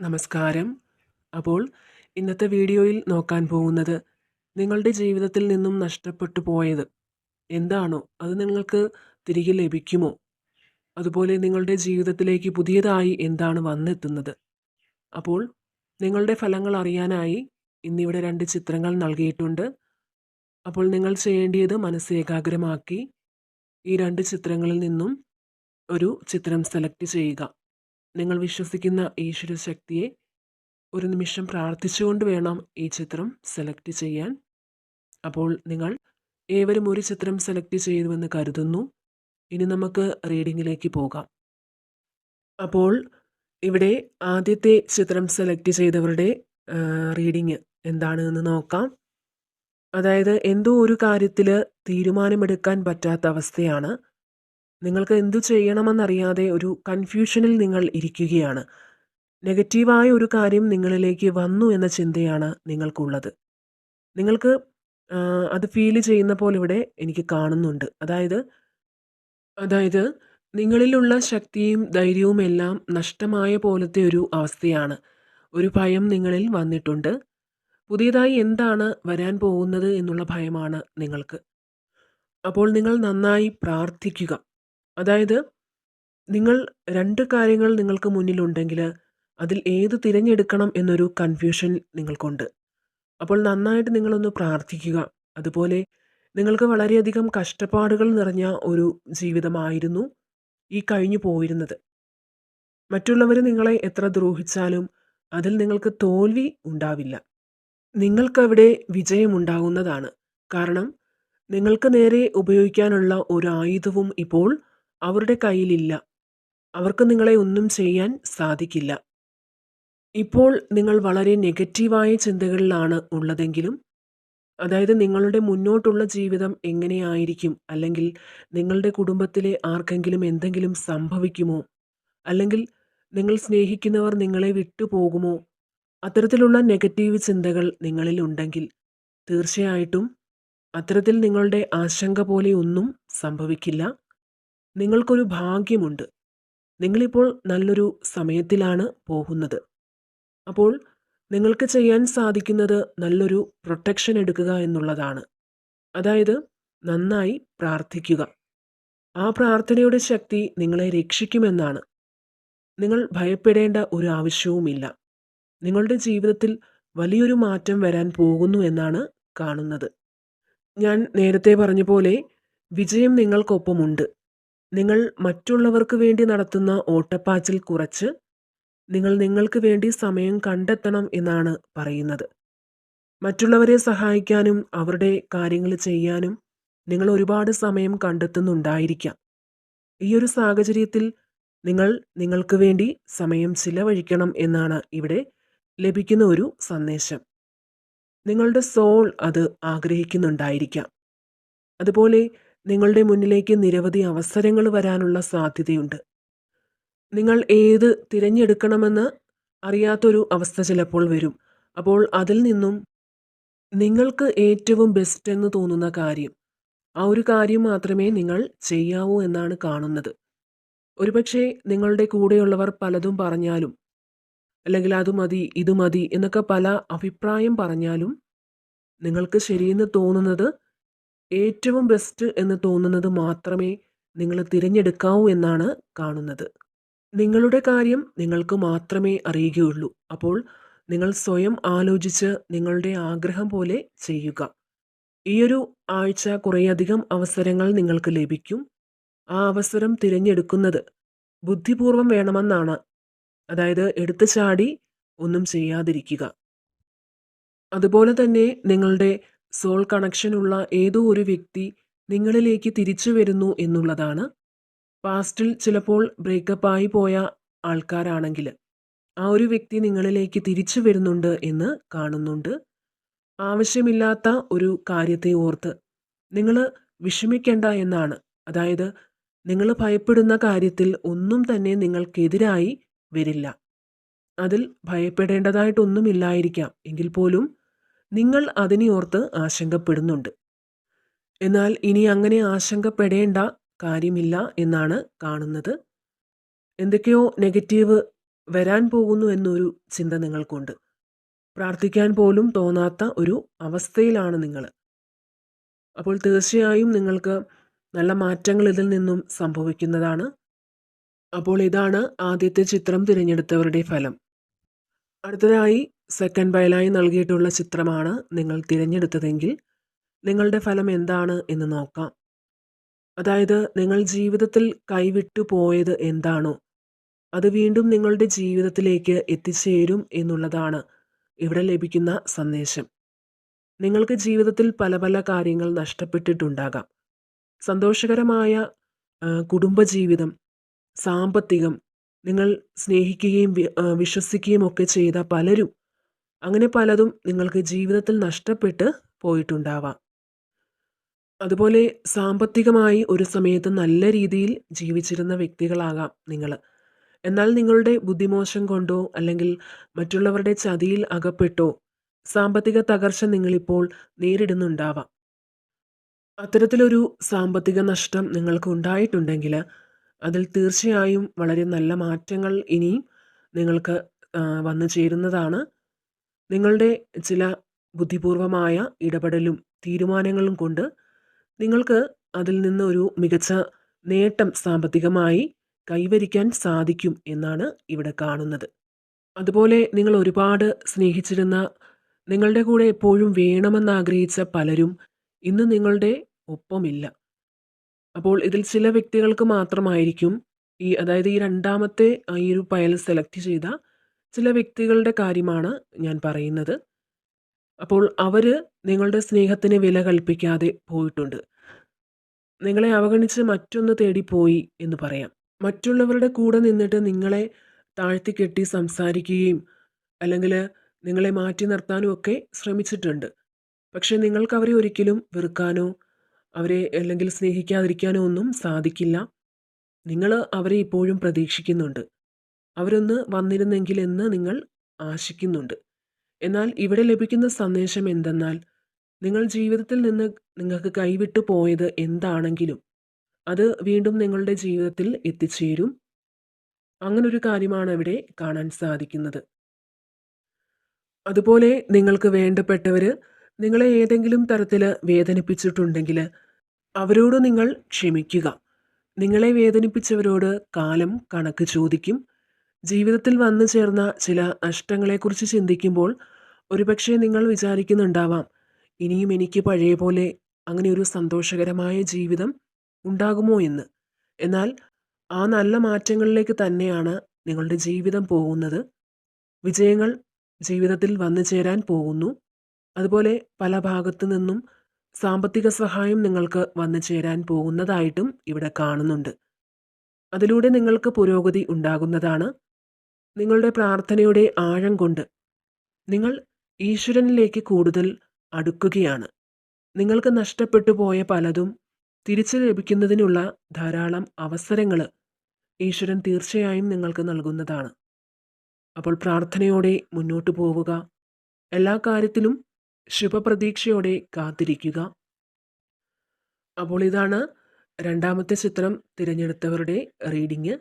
നമസ്കാരം. അപ്പോൾ ഇന്നത്തെ വീഡിയോയിൽ നോക്കാൻ പോകുന്നത് നിങ്ങളുടെ ജീവിതത്തിൽ നിന്നും നഷ്ടപ്പെട്ടു പോയത് എന്താണോ? അത് നിങ്ങൾക്ക് തിരികെ ലഭിക്കുമോ? അതുപോലെ നിങ്ങളുടെ ജീവിതത്തിലേക്ക് പുതിയതായി എന്താണ് വന്നെത്തുന്നത്? അപ്പോൾ നിങ്ങളുടെ ഫലങ്ങൾ അറിയാനായി ഇന്നിവിടെ രണ്ട് ചിത്രങ്ങൾ നൽകിയിട്ടുണ്ട്. അപ്പോൾ നിങ്ങൾ ചെയ്യേണ്ടിയത് മനസ്സ് ഏകാഗ്രമാക്കി ഈ രണ്ട് ചിത്രങ്ങളിൽ നിന്നും ഒരു ചിത്രം സെലക്ട് ചെയ്യുക. നിങ്ങൾ വിശ്വസിക്കുന്ന ഈശ്വര ശക്തിയെ ഒരു നിമിഷം പ്രാർത്ഥിച്ചുകൊണ്ട് വേണം ഈ ചിത്രം സെലക്ട് ചെയ്യാൻ. അപ്പോൾ നിങ്ങൾ ഏവരും ഒരു ചിത്രം സെലക്ട് ചെയ്തുവെന്ന് കരുതുന്നു. ഇനി നമുക്ക് റീഡിങ്ങിലേക്ക് പോകാം. അപ്പോൾ ഇവിടെ ആദ്യത്തെ ചിത്രം സെലക്ട് ചെയ്തവരുടെ റീഡിങ് എന്താണ് എന്ന് നോക്കാം. അതായത് എന്തോ ഒരു കാര്യത്തിൽ തീരുമാനമെടുക്കാൻ പറ്റാത്ത അവസ്ഥയാണ്. നിങ്ങൾക്ക് എന്തു ചെയ്യണമെന്നറിയാതെ ഒരു കൺഫ്യൂഷനിൽ നിങ്ങൾ ഇരിക്കുകയാണ്. നെഗറ്റീവായ ഒരു കാര്യം നിങ്ങളിലേക്ക് വന്നു എന്ന ചിന്തയാണ് നിങ്ങൾക്കുള്ളത്. നിങ്ങൾക്ക് അത് ഫീൽ ചെയ്യുന്ന പോലെ ഇവിടെ എനിക്ക് കാണുന്നുണ്ട്. അതായത് അതായത് നിങ്ങളിലുള്ള ശക്തിയും ധൈര്യവും എല്ലാം നഷ്ടമായ പോലത്തെ ഒരു അവസ്ഥയാണ്. ഒരു ഭയം നിങ്ങളിൽ വന്നിട്ടുണ്ട്. പുതിയതായി എന്താണ് വരാൻ പോകുന്നത് എന്നുള്ള ഭയമാണ് നിങ്ങൾക്ക്. അപ്പോൾ നിങ്ങൾ നന്നായി പ്രാർത്ഥിക്കുക. അതായത് നിങ്ങൾ രണ്ട് കാര്യങ്ങൾ നിങ്ങൾക്ക് മുന്നിലുണ്ടെങ്കിൽ അതിൽ ഏത് തിരഞ്ഞെടുക്കണം എന്നൊരു കൺഫ്യൂഷൻ നിങ്ങൾക്കുണ്ട്. അപ്പോൾ നന്നായിട്ട് നിങ്ങളൊന്ന് പ്രാർത്ഥിക്കുക. അതുപോലെ നിങ്ങൾക്ക് വളരെയധികം കഷ്ടപ്പാടുകൾ നിറഞ്ഞ ഒരു ജീവിതമായിരുന്നു ഈ കഴിഞ്ഞു പോയിരുന്നത്. മറ്റുള്ളവർ നിങ്ങളെ എത്ര ദ്രോഹിച്ചാലും അതിൽ നിങ്ങൾക്ക് തോൽവി ഉണ്ടാവില്ല. നിങ്ങൾക്കവിടെ വിജയമുണ്ടാകുന്നതാണ് കാരണം നിങ്ങൾക്ക് നേരെ ഉപയോഗിക്കാനുള്ള ഒരു ആയുധവും ഇപ്പോൾ അവരുടെ കയ്യിലില്ല. അവർക്ക് നിങ്ങളെ ഒന്നും ചെയ്യാൻ സാധിക്കില്ല. ഇപ്പോൾ നിങ്ങൾ വളരെ നെഗറ്റീവായ ചിന്തകളിലാണ് ഉള്ളതെങ്കിലും അതായത് നിങ്ങളുടെ മുന്നോട്ടുള്ള ജീവിതം എങ്ങനെയായിരിക്കും? അല്ലെങ്കിൽ നിങ്ങളുടെ കുടുംബത്തിലെ ആർക്കെങ്കിലും എന്തെങ്കിലും സംഭവിക്കുമോ? അല്ലെങ്കിൽ നിങ്ങൾ സ്നേഹിക്കുന്നവർ നിങ്ങളെ വിട്ടുപോകുമോ? അത്തരത്തിലുള്ള നെഗറ്റീവ് ചിന്തകൾ നിങ്ങളിൽ ഉണ്ടെങ്കിൽ തീർച്ചയായിട്ടും അത്തരത്തിൽ നിങ്ങളുടെ ആശങ്ക പോലെ ഒന്നും സംഭവിക്കില്ല. നിങ്ങൾക്കൊരു ഭാഗ്യമുണ്ട്. നിങ്ങളിപ്പോൾ നല്ലൊരു സമയത്തിലാണ് പോകുന്നത്. അപ്പോൾ നിങ്ങൾക്ക് ചെയ്യാൻ സാധിക്കുന്നത് നല്ലൊരു പ്രൊട്ടക്ഷൻ എടുക്കുക എന്നുള്ളതാണ്. അതായത് നന്നായി പ്രാർത്ഥിക്കുക. ആ പ്രാർത്ഥനയുടെ ശക്തി നിങ്ങളെ രക്ഷിക്കുമെന്നാണ്. നിങ്ങൾ ഭയപ്പെടേണ്ട ഒരു ആവശ്യവുമില്ല. നിങ്ങളുടെ ജീവിതത്തിൽ വലിയൊരു മാറ്റം വരാൻ പോകുന്നു എന്നാണ് കാണുന്നത്. ഞാൻ നേരത്തെ പറഞ്ഞ പോലെ വിജയം നിങ്ങൾക്കൊപ്പമുണ്ട്. നിങ്ങൾ മറ്റുള്ളവർക്ക് വേണ്ടി നടത്തുന്ന ഓട്ടപ്പാച്ചിൽ കുറച്ച് നിങ്ങൾ നിങ്ങൾക്ക് വേണ്ടി സമയം കണ്ടെത്തണം എന്നാണ് പറയുന്നത്. മറ്റുള്ളവരെ സഹായിക്കാനും അവരുടെ കാര്യങ്ങൾ ചെയ്യാനും നിങ്ങൾ ഒരുപാട് സമയം കണ്ടെത്തുന്നുണ്ടായിരിക്കാം. ഈ ഒരു സാഹചര്യത്തിൽ നിങ്ങൾ നിങ്ങൾക്ക് വേണ്ടി സമയം ചിലവഴിക്കണം എന്നാണ് ഇവിടെ ലഭിക്കുന്ന ഒരു സന്ദേശം. നിങ്ങളുടെ സോൾ അത് ആഗ്രഹിക്കുന്നുണ്ടായിരിക്കാം. അതുപോലെ നിങ്ങളുടെ മുന്നിലേക്ക് നിരവധി അവസരങ്ങൾ വരാനുള്ള സാധ്യതയുണ്ട്. നിങ്ങൾ ഏത് തിരഞ്ഞെടുക്കണമെന്ന് അറിയാത്തൊരു അവസ്ഥ ചിലപ്പോൾ വരും. അപ്പോൾ അതിൽ നിന്നും നിങ്ങൾക്ക് ഏറ്റവും ബെസ്റ്റ് എന്ന് തോന്നുന്ന കാര്യം ആ ഒരു കാര്യം മാത്രമേ നിങ്ങൾ ചെയ്യാവൂ എന്നാണ് കാണുന്നത്. ഒരുപക്ഷെ നിങ്ങളുടെ കൂടെയുള്ളവർ പലതും പറഞ്ഞാലും അല്ലെങ്കിൽ അത് മതി ഇത് മതി എന്നൊക്കെ പല അഭിപ്രായം പറഞ്ഞാലും നിങ്ങൾക്ക് ശരിയെന്ന് തോന്നുന്നത് ഏറ്റവും ബെസ്റ്റ് എന്ന് തോന്നുന്നത് മാത്രമേ നിങ്ങൾ തിരഞ്ഞെടുക്കാവൂ എന്നാണ് കാണുന്നത്. നിങ്ങളുടെ കാര്യം നിങ്ങൾക്ക് മാത്രമേ അറിയുകയുള്ളൂ. അപ്പോൾ നിങ്ങൾ സ്വയം ആലോചിച്ച് നിങ്ങളുടെ ആഗ്രഹം പോലെ ചെയ്യുക. ഈയൊരു ആഴ്ച കുറേയധികം അവസരങ്ങൾ നിങ്ങൾക്ക് ലഭിക്കും. ആ അവസരം തിരഞ്ഞെടുക്കുന്നത് ബുദ്ധിപൂർവം വേണമെന്നാണ്. അതായത് എടുത്തു ചാടി ഒന്നും ചെയ്യാതിരിക്കുക. അതുപോലെ തന്നെ നിങ്ങളുടെ സോൾ കണക്ഷനുള്ള ഏതോ ഒരു വ്യക്തി നിങ്ങളിലേക്ക് തിരിച്ചു വരുന്നു എന്നുള്ളതാണ്. പാസ്റ്റിൽ ചിലപ്പോൾ ബ്രേക്കപ്പ് ആയി പോയ ആൾക്കാരാണെങ്കിൽ ആ ഒരു വ്യക്തി നിങ്ങളിലേക്ക് തിരിച്ചു വരുന്നുണ്ട് എന്ന് കാണുന്നുണ്ട്. ആവശ്യമില്ലാത്ത ഒരു കാര്യത്തെ ഓർത്ത് നിങ്ങൾ വിഷമിക്കേണ്ട എന്നാണ്. അതായത് നിങ്ങൾ ഭയപ്പെടുന്ന കാര്യത്തിൽ ഒന്നും തന്നെ നിങ്ങൾക്കെതിരായി വരില്ല. അതിൽ ഭയപ്പെടേണ്ടതായിട്ടൊന്നുമില്ലായിരിക്കാം. എങ്കിൽ പോലും നിങ്ങൾ അതിനെയോർത്ത് ആശങ്കപ്പെടുന്നുണ്ട്. എന്നാൽ ഇനി അങ്ങനെ ആശങ്കപ്പെടേണ്ട കാര്യമില്ല എന്നാണ് കാണുന്നത്. എന്തൊക്കെയോ നെഗറ്റീവ് വരാൻ പോകുന്നു എന്നൊരു ചിന്ത നിങ്ങൾക്കുണ്ട്. പ്രാർത്ഥിക്കാൻ പോലും തോന്നാത്ത ഒരു അവസ്ഥയിലാണ് നിങ്ങൾ. അപ്പോൾ തീർച്ചയായും നിങ്ങൾക്ക് നല്ല മാറ്റങ്ങൾ ഇതിൽ നിന്നും സംഭവിക്കുന്നതാണ്. അപ്പോൾ ഇതാണ് ആദ്യത്തെ ചിത്രം തിരഞ്ഞെടുത്തവരുടെ ഫലം. അടുത്തതായി സെക്കൻഡ് ബയലായി നൽകിയിട്ടുള്ള ചിത്രമാണ് നിങ്ങൾ തിരഞ്ഞെടുത്തതെങ്കിൽ നിങ്ങളുടെ ഫലം എന്താണ് എന്ന് നോക്കാം. അതായത് നിങ്ങൾ ജീവിതത്തിൽ കൈവിട്ടു പോയത് എന്താണോ അത് വീണ്ടും നിങ്ങളുടെ ജീവിതത്തിലേക്ക് എത്തിച്ചേരും എന്നുള്ളതാണ് ഇവിടെ ലഭിക്കുന്ന സന്ദേശം. നിങ്ങൾക്ക് ജീവിതത്തിൽ പല പല കാര്യങ്ങൾ നഷ്ടപ്പെട്ടിട്ടുണ്ടാകാം. സന്തോഷകരമായ കുടുംബജീവിതം സാമ്പത്തികം നിങ്ങൾ സ്നേഹിക്കുകയും വിശ്വസിക്കുകയും ഒക്കെ ചെയ്ത പലരും അങ്ങനെ പലതും നിങ്ങൾക്ക് ജീവിതത്തിൽ നഷ്ടപ്പെട്ട് പോയിട്ടുണ്ടാവാം. അതുപോലെ സാമ്പത്തികമായി ഒരു സമയത്ത് നല്ല രീതിയിൽ ജീവിച്ചിരുന്ന വ്യക്തികളാകാം നിങ്ങൾ. എന്നാൽ നിങ്ങളുടെ ബുദ്ധിമോശം കൊണ്ടോ അല്ലെങ്കിൽ മറ്റുള്ളവരുടെ ചതിയിൽ അകപ്പെട്ടോ സാമ്പത്തിക തകർച്ച നിങ്ങളിപ്പോൾ നേരിടുന്നുണ്ടാവാം. അത്തരത്തിലൊരു സാമ്പത്തിക നഷ്ടം നിങ്ങൾക്ക് ഉണ്ടായിട്ടുണ്ടെങ്കിൽ അതിൽ തീർച്ചയായും വളരെ നല്ല മാറ്റങ്ങൾ ഇനിയും നിങ്ങൾക്ക് വന്നു ചേരുന്നതാണ്. നിങ്ങളുടെ ചില ബുദ്ധിപൂർവമായ ഇടപെടലും തീരുമാനങ്ങളും കൊണ്ട് നിങ്ങൾക്ക് അതിൽ നിന്ന് ഒരു മികച്ച നേട്ടം സാമ്പത്തികമായി കൈവരിക്കാൻ സാധിക്കും എന്നാണ് ഇവിടെ കാണുന്നത്. അതുപോലെ നിങ്ങൾ ഒരുപാട് സ്നേഹിച്ചിരുന്ന നിങ്ങളുടെ കൂടെ എപ്പോഴും വേണമെന്നാഗ്രഹിച്ച പലരും ഇന്ന് നിങ്ങളുടെ ഒപ്പമില്ല. അപ്പോൾ ഇതിൽ ചില വ്യക്തികൾക്ക് മാത്രമായിരിക്കും ഈ അതായത് ഈ രണ്ടാമത്തെ ഈ ഒരു പയൽ സെലക്ട് ചെയ്ത ചില വ്യക്തികളുടെ കാര്യമാണ് ഞാൻ പറയുന്നത്. അപ്പോൾ അവർ നിങ്ങളുടെ സ്നേഹത്തിന് വില കൽപ്പിക്കാതെ പോയിട്ടുണ്ട്. നിങ്ങളെ അവഗണിച്ച് മറ്റൊന്ന് തേടിപ്പോയി പോയി എന്ന് പറയാം. മറ്റുള്ളവരുടെ കൂടെ നിന്നിട്ട് നിങ്ങളെ താഴ്ത്തിക്കെട്ടി സംസാരിക്കുകയും അല്ലെങ്കിൽ നിങ്ങളെ മാറ്റി നിർത്താനും ഒക്കെ ശ്രമിച്ചിട്ടുണ്ട്. പക്ഷേ നിങ്ങൾക്ക് അവരെ ഒരിക്കലും വെറുക്കാനോ അവരെ അല്ലെങ്കിൽ സ്നേഹിക്കാതിരിക്കാനോ ഒന്നും സാധിക്കില്ല. നിങ്ങൾ അവരെ ഇപ്പോഴും പ്രതീക്ഷിക്കുന്നുണ്ട്. അവരൊന്ന് വന്നിരുന്നെങ്കിൽ എന്ന് നിങ്ങൾ ആശിക്കുന്നുണ്ട്. എന്നാൽ ഇവിടെ ലഭിക്കുന്ന സന്ദേശം എന്തെന്നാൽ നിങ്ങൾ ജീവിതത്തിൽ നിന്ന് നിങ്ങൾക്ക് കൈവിട്ടു പോയത് എന്താണെങ്കിലും അത് വീണ്ടും നിങ്ങളുടെ ജീവിതത്തിൽ എത്തിച്ചേരും. അങ്ങനൊരു കാര്യമാണ് ഇവിടെ കാണാൻ സാധിക്കുന്നത്. അതുപോലെ നിങ്ങൾക്ക് വേണ്ടപ്പെട്ടവർ നിങ്ങളെ ഏതെങ്കിലും തരത്തിൽ വേദനിപ്പിച്ചിട്ടുണ്ടെങ്കിൽ അവരോട് നിങ്ങൾ ക്ഷമിക്കുക. നിങ്ങളെ വേദനിപ്പിച്ചവരോട് കാലം കണക്ക് ചോദിക്കും. ജീവിതത്തിൽ വന്നു ചേർന്ന ചില നഷ്ടങ്ങളെക്കുറിച്ച് ചിന്തിക്കുമ്പോൾ ഒരുപക്ഷെ നിങ്ങൾ വിചാരിക്കുന്നുണ്ടാവാം ഇനിയും എനിക്ക് പഴയ പോലെ അങ്ങനെ ഒരു സന്തോഷകരമായ ജീവിതം ഉണ്ടാകുമോ എന്ന്. എന്നാൽ ആ നല്ല മാറ്റങ്ങളിലേക്ക് തന്നെയാണ് നിങ്ങളുടെ ജീവിതം പോകുന്നത്. വിജയങ്ങൾ ജീവിതത്തിൽ വന്നു ചേരാൻ പോകുന്നു. അതുപോലെ പല ഭാഗത്തു നിന്നും സാമ്പത്തിക സഹായം നിങ്ങൾക്ക് വന്നു ചേരാൻ പോകുന്നതായിട്ടും ഇവിടെ കാണുന്നുണ്ട്. അതിലൂടെ നിങ്ങൾക്ക് പുരോഗതി ഉണ്ടാകുന്നതാണ് നിങ്ങളുടെ പ്രാർത്ഥനയുടെ ആഴം കൊണ്ട് നിങ്ങൾ ഈശ്വരനിലേക്ക് കൂടുതൽ അടുക്കുകയാണ്. നിങ്ങൾക്ക് നഷ്ടപ്പെട്ടു പോയ പലതും തിരിച്ചു ലഭിക്കുന്നതിനുള്ള ധാരാളം അവസരങ്ങൾ ഈശ്വരൻ തീർച്ചയായും നിങ്ങൾക്ക് നൽകുന്നതാണ്. അപ്പോൾ പ്രാർത്ഥനയോടെ മുന്നോട്ട് പോവുക. എല്ലാ കാര്യത്തിലും ശുഭപ്രതീക്ഷയോടെ കാത്തിരിക്കുക. അപ്പോൾ ഇതാണ് രണ്ടാമത്തെ ചിത്രം തിരഞ്ഞെടുത്തവരുടെ റീഡിങ്.